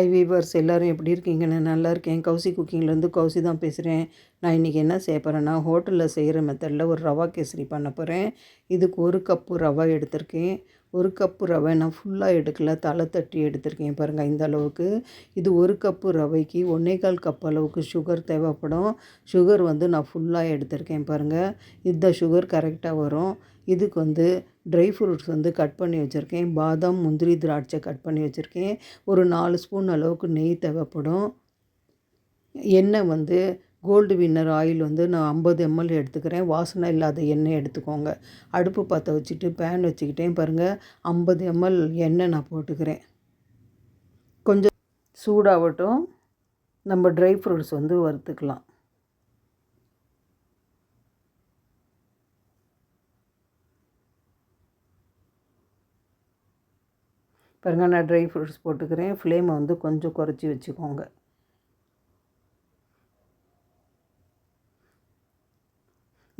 Hi viewers எல்லோரும் எப்படி இருக்கீங்க? நான் நல்லா இருக்கேன். கௌசி குக்கிங்லேருந்து கௌசி தான் பேசுகிறேன் நான் இன்றைக்கி என்ன செய்ய போகிறேன்னா ஹோட்டலில் செய்கிற மெத்தடில் ஒரு ரவா கேசரி பண்ண போகிறேன் இதுக்கு ஒரு கப்பு ரவா எடுத்திருக்கேன். ஒரு கப்பு ரவை நான் ஃபுல்லாக எடுக்கல தலை தட்டி எடுத்திருக்கேன் பாருங்கள் இந்த அளவுக்கு. இது ஒரு கப்பு ரவைக்கு ஒன்றே கால் கப் அளவுக்கு சுகர் தேவைப்படும். சுகர் வந்து நான் ஃபுல்லாக எடுத்திருக்கேன் பாருங்கள் இந்த சுகர் கரெக்டாக வரும். இதுக்கு வந்து ட்ரை ஃப்ரூட்ஸ் வந்து கட் பண்ணி வச்சுருக்கேன் பாதாம் முந்திரி திராட்சை கட் பண்ணி வச்சுருக்கேன். ஒரு நாலு ஸ்பூன் அளவுக்கு நெய் தேவைப்படும். எண்ணெய் வந்து கோல்டு வின்னர் ஆயில் வந்து நான் ஐம்பது எம்எல் எடுத்துக்கிறேன். வாசனை இல்லாத எண்ணெய் எடுத்துக்கோங்க. அடுப்பு பற்ற வச்சுட்டு பேன் வச்சுக்கிட்டேன் பாருங்கள் ஐம்பது எம்எல் எண்ணெய் நான் போட்டுக்கிறேன். கொஞ்சம் சூடாகட்டும் நம்ம ட்ரை ஃப்ரூட்ஸ் வந்து வறுத்துக்கலாம். பாருங்கள் நான் ட்ரை ஃப்ரூட்ஸ் போட்டுக்கிறேன். ஃப்ளேமை வந்து கொஞ்சம் குறைச்சி வச்சுக்கோங்க.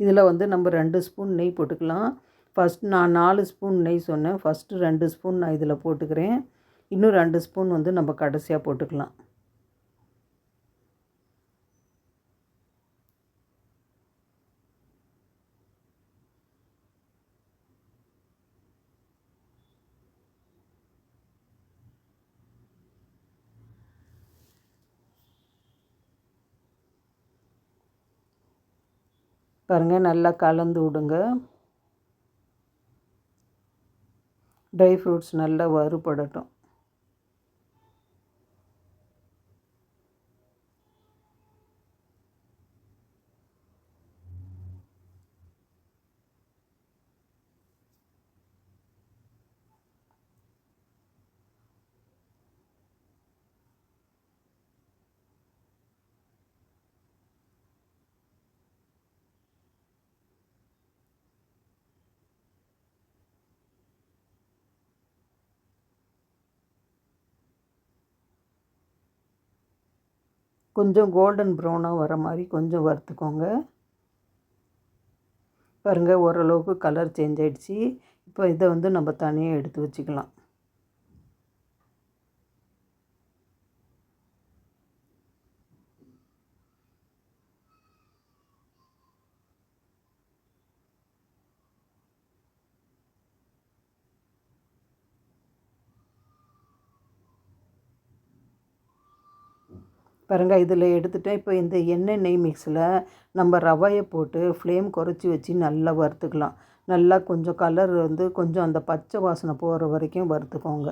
இதில் வந்து நம்ம ரெண்டு ஸ்பூன் நெய் போட்டுக்கலாம். ஃபஸ்ட் நான் நாலு ஸ்பூன் நெய் சொன்னேன். ஃபஸ்ட்டு ரெண்டு ஸ்பூன் நான் இதில் போட்டுக்கிறேன். இன்னும் ரெண்டு ஸ்பூன் வந்து நம்ம கடைசியாக போட்டுக்கலாம். பாருங்கள் நல்லா கலந்து விடுங்க. ட்ரை ஃப்ரூட்ஸ் நல்லா வறுபடட்டும். கொஞ்சம் கோல்டன் ப்ரௌனாக வர மாதிரி கொஞ்சம் வறுத்துக்கோங்க. பாருங்கள் ஓரளவுக்கு கலர் சேஞ்ச் ஆகிடுச்சி இப்போ இதை வந்து நம்ம தனியாக எடுத்து வச்சுக்கலாம். பாருங்கள் இதில் எடுத்துகிட்டேன் இப்போ இந்த எண்ணெய் நெய் மிக்ஸில் நம்ம ரவையை போட்டு ஃப்ளேம் குறைச்சி வச்சு நல்லா வறுத்துக்கலாம். நல்லா கொஞ்சம் கலர் வந்து கொஞ்சம் அந்த பச்சை வாசனை போகிற வரைக்கும் வறுத்துக்கோங்க.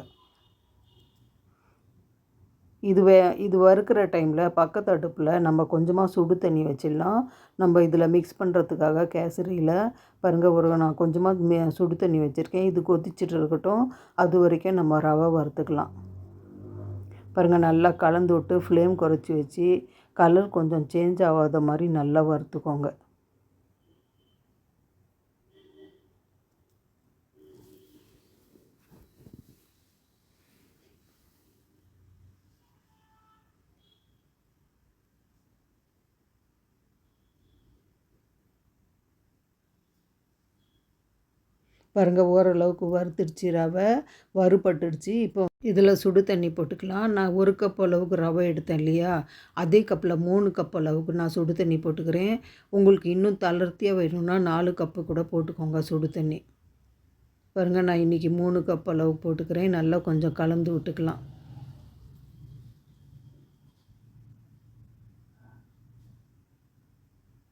இது வே இது வறுக்கிற டைமில் பக்கத்து அடுப்பில் நம்ம கொஞ்சமாக சுடு தண்ணி வச்சிடலாம். நம்ம இதில் மிக்ஸ் பண்ணுறதுக்காக கேசரியில் பாருங்கள் ஒரு நான் கொஞ்சமாக சுடு தண்ணி வச்சுருக்கேன். இது கொதிச்சுட்டு இருக்கட்டும் அது வரைக்கும் நம்ம ரவை வறுத்துக்கலாம். பாருங்கள் நல்லா கலந்து விட்டு ஃப்ளேம் குறைச்சி வச்சு கலர் கொஞ்சம் சேஞ்ச் ஆகாத மாதிரி நல்லா வறுத்துக்கோங்க. பாருங்கள் ஓரளவுக்கு வறுத்துடுச்சு ரவை வறுபட்டுடுச்சு. இப்போ இதில் சுடு தண்ணி போட்டுக்கலாம். நான் ஒரு கப் அளவுக்கு ரவை எடுத்தேன் இல்லையா? அதே கப்பில் மூணு கப் அளவுக்கு நான் சுடு தண்ணி போட்டுக்கிறேன். உங்களுக்கு இன்னும் தளர்த்தியாக வேணும்னா நாலு கப்பு கூட போட்டுக்கோங்க சுடு தண்ணி. பாருங்கள் நான் இன்றைக்கி மூணு கப் அளவுக்கு போட்டுக்கிறேன். நல்லா கொஞ்சம் கலந்து விட்டுக்கலாம்.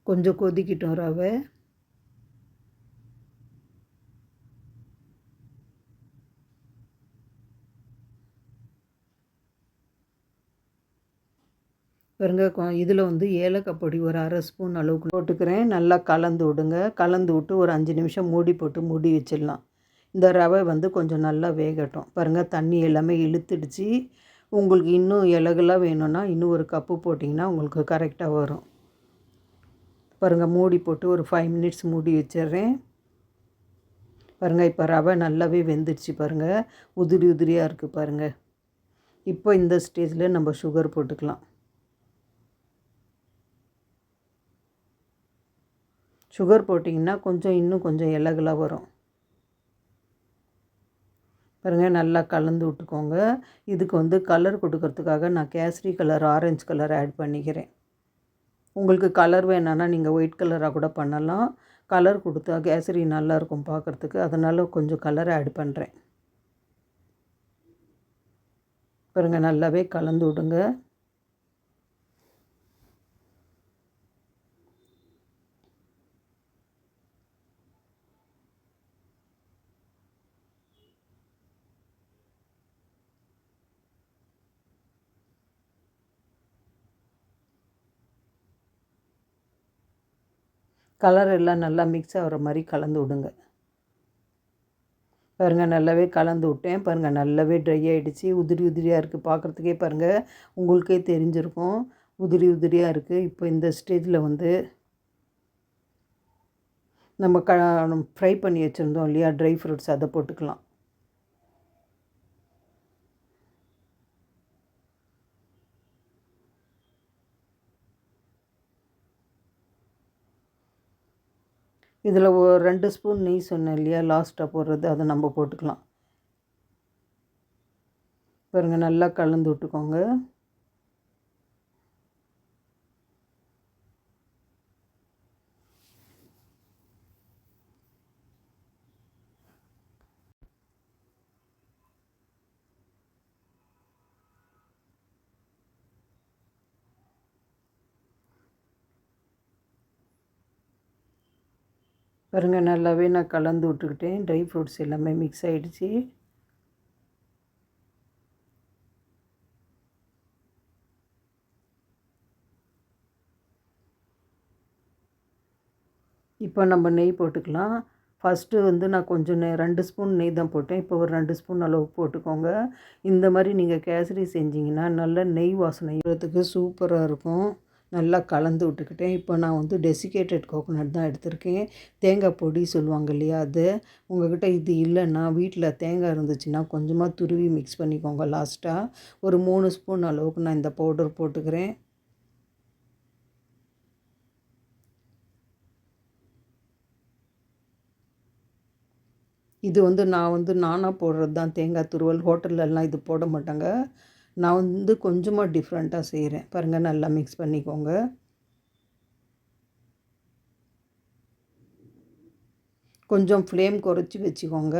கொஞ்சம் கொதிக்கிட்டோம் ரவை. பாருங்க இதில் வந்து ஏலக்காய் பொடி ஒரு அரை ஸ்பூன் அளவுக்கு போட்டுக்கிறேன். நல்லா கலந்து விடுங்க. கலந்து விட்டு ஒரு அஞ்சு நிமிஷம் மூடி போட்டு மூடி வச்சிடலாம். இந்த ரவை வந்து கொஞ்சம் நல்லா வேகட்டும். பாருங்கள் தண்ணி எல்லாமே இழுத்துடுச்சு. உங்களுக்கு இன்னும் இலகுலாம் வேணும்னா இன்னும் ஒரு கப்பு போட்டிங்கன்னா உங்களுக்கு கரெக்டாக வரும். பாருங்கள் மூடி போட்டு ஒரு ஃபைவ் மினிட்ஸ் மூடி வச்சிடுறேன். பாருங்கள் இப்போ ரவை நல்லாவே வெந்துடுச்சு பாருங்கள் உதிரி உதிரியாக இருக்குது பாருங்கள் இப்போ இந்த ஸ்டேஜில் நம்ம சுகர் போட்டுக்கலாம். சுகர் போட்டிங்கன்னா கொஞ்சம் இன்னும் கொஞ்சம் இலகுலாக வரும். பாருங்கள் நல்லா கலந்து விட்டுக்கோங்க. இதுக்கு வந்து கலர் கொடுக்கறதுக்காக நான் kesari colour orange colour add பண்ணிக்கிறேன். உங்களுக்கு கலர் வேணான்னா நீங்கள் ஒயிட் கலராக கூட பண்ணலாம். கலர் கொடுத்தா கேசரி நல்லாயிருக்கும் பார்க்குறதுக்கு. அதனால் கொஞ்சம் கலர் ஆட் பண்ணுறேன் பாருங்கள் நல்லாவே கலந்து விடுங்க. கலர் எல்லாம் நல்லா மிக்ஸ் ஆகிற மாதிரி கலந்து விடுங்க. பாருங்கள் நல்லாவே கலந்து விட்டேன். பாருங்கள் நல்லாவே ட்ரை ஆகிடுச்சு உதிரி உதிரியாக இருக்குது பார்க்குறதுக்கே பாருங்கள் உங்களுக்கே தெரிஞ்சிருக்கும். உதிரி உதிரியாக இருக்குது இப்போ இந்த ஸ்டேஜில் வந்து நம்ம க ஃப்ரை பண்ணி வச்சுருந்தோம் இல்லையா? ட்ரை ஃப்ரூட்ஸ் அதை போட்டுக்கலாம். இதில் ஒரு ரெண்டு ஸ்பூன் நெய் சொன்னேன் இல்லையா லாஸ்ட்டாக போடுறது அதை நம்ம போட்டுக்கலாம். பாருங்கள் நல்லா கலந்து விட்டுக்கோங்க. பாருங்கள் நல்லாவே நான் கலந்து விட்டுக்கிட்டேன். ட்ரை ஃப்ரூட்ஸ் எல்லாமே மிக்ஸ் ஆகிடுச்சி இப்போ நம்ம நெய் போட்டுக்கலாம். ஃபஸ்ட்டு வந்து நான் கொஞ்சம் நெய் ரெண்டு ஸ்பூன் நெய் தான் போட்டேன். இப்போ ஒரு ரெண்டு ஸ்பூன் அளவு போட்டுக்கோங்க. இந்த மாதிரி நீங்கள் கேசரி செஞ்சிங்கன்னா நல்ல நெய் வாசனை சூப்பராக இருக்கும். நல்லா கலந்து விட்டுக்கிட்டேன். இப்போ நான் வந்து டெசிகேட்டட் கோகோனட் தான் எடுத்திருக்கேன். தேங்காய் பொடி சொல்லுவாங்க இல்லையா அது? உங்கள்கிட்ட இது இல்லைன்னா வீட்டில் தேங்காய் இருந்துச்சுன்னா கொஞ்சமாக துருவி மிக்ஸ் பண்ணிக்கோங்க லாஸ்ட்டாக ஒரு மூணு ஸ்பூன் அளவுக்கு நான் இந்த பவுடர் போட்டுக்கிறேன். இது வந்து நான் வந்து நானாக போடுறது தான் தேங்காய் துருவல் ஹோட்டல்லலாம் இது போட மாட்டாங்க. நான் வந்து கொஞ்சமாக டிஃப்ரெண்ட்டாக செய்கிறேன் பாருங்கள் நல்லா மிக்ஸ் பண்ணிக்கோங்க. கொஞ்சம் ஃப்ளேம் குறைச்சி வச்சுக்கோங்க.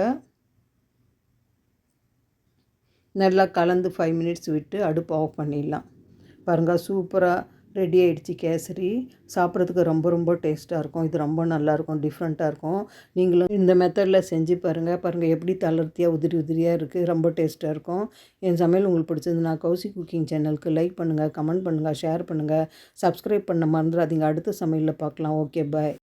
நல்லா கலந்து ஃபைவ் மினிட்ஸ் விட்டு அடுப்பு ஆஃப் பண்ணிடலாம். பாருங்கள் சூப்பராக ரெடி ஆகிடுச்சி கேசரி. சாப்பிட்றதுக்கு ரொம்ப ரொம்ப டேஸ்ட்டாக இருக்கும். இது ரொம்ப நல்லாயிருக்கும் டிஃப்ரெண்ட்டாக இருக்கும். நீங்களும் இந்த மெத்தடில் செஞ்சு பாருங்கள் பாருங்கள் எப்படி தளர்த்தியாக உதிரி உதிரியாக இருக்குது ரொம்ப டேஸ்ட்டாக இருக்கும். என் சமையல் உங்களுக்கு பிடிச்சதுன்னா கௌசி குக்கிங் சேனலுக்கு லைக் பண்ணுங்கள் கமெண்ட் பண்ணுங்கள் ஷேர் பண்ணுங்கள் சப்ஸ்கிரைப் பண்ண மறந்துடாதீங்க. அடுத்த சமையலில் பார்க்கலாம் ஓகே பாய்.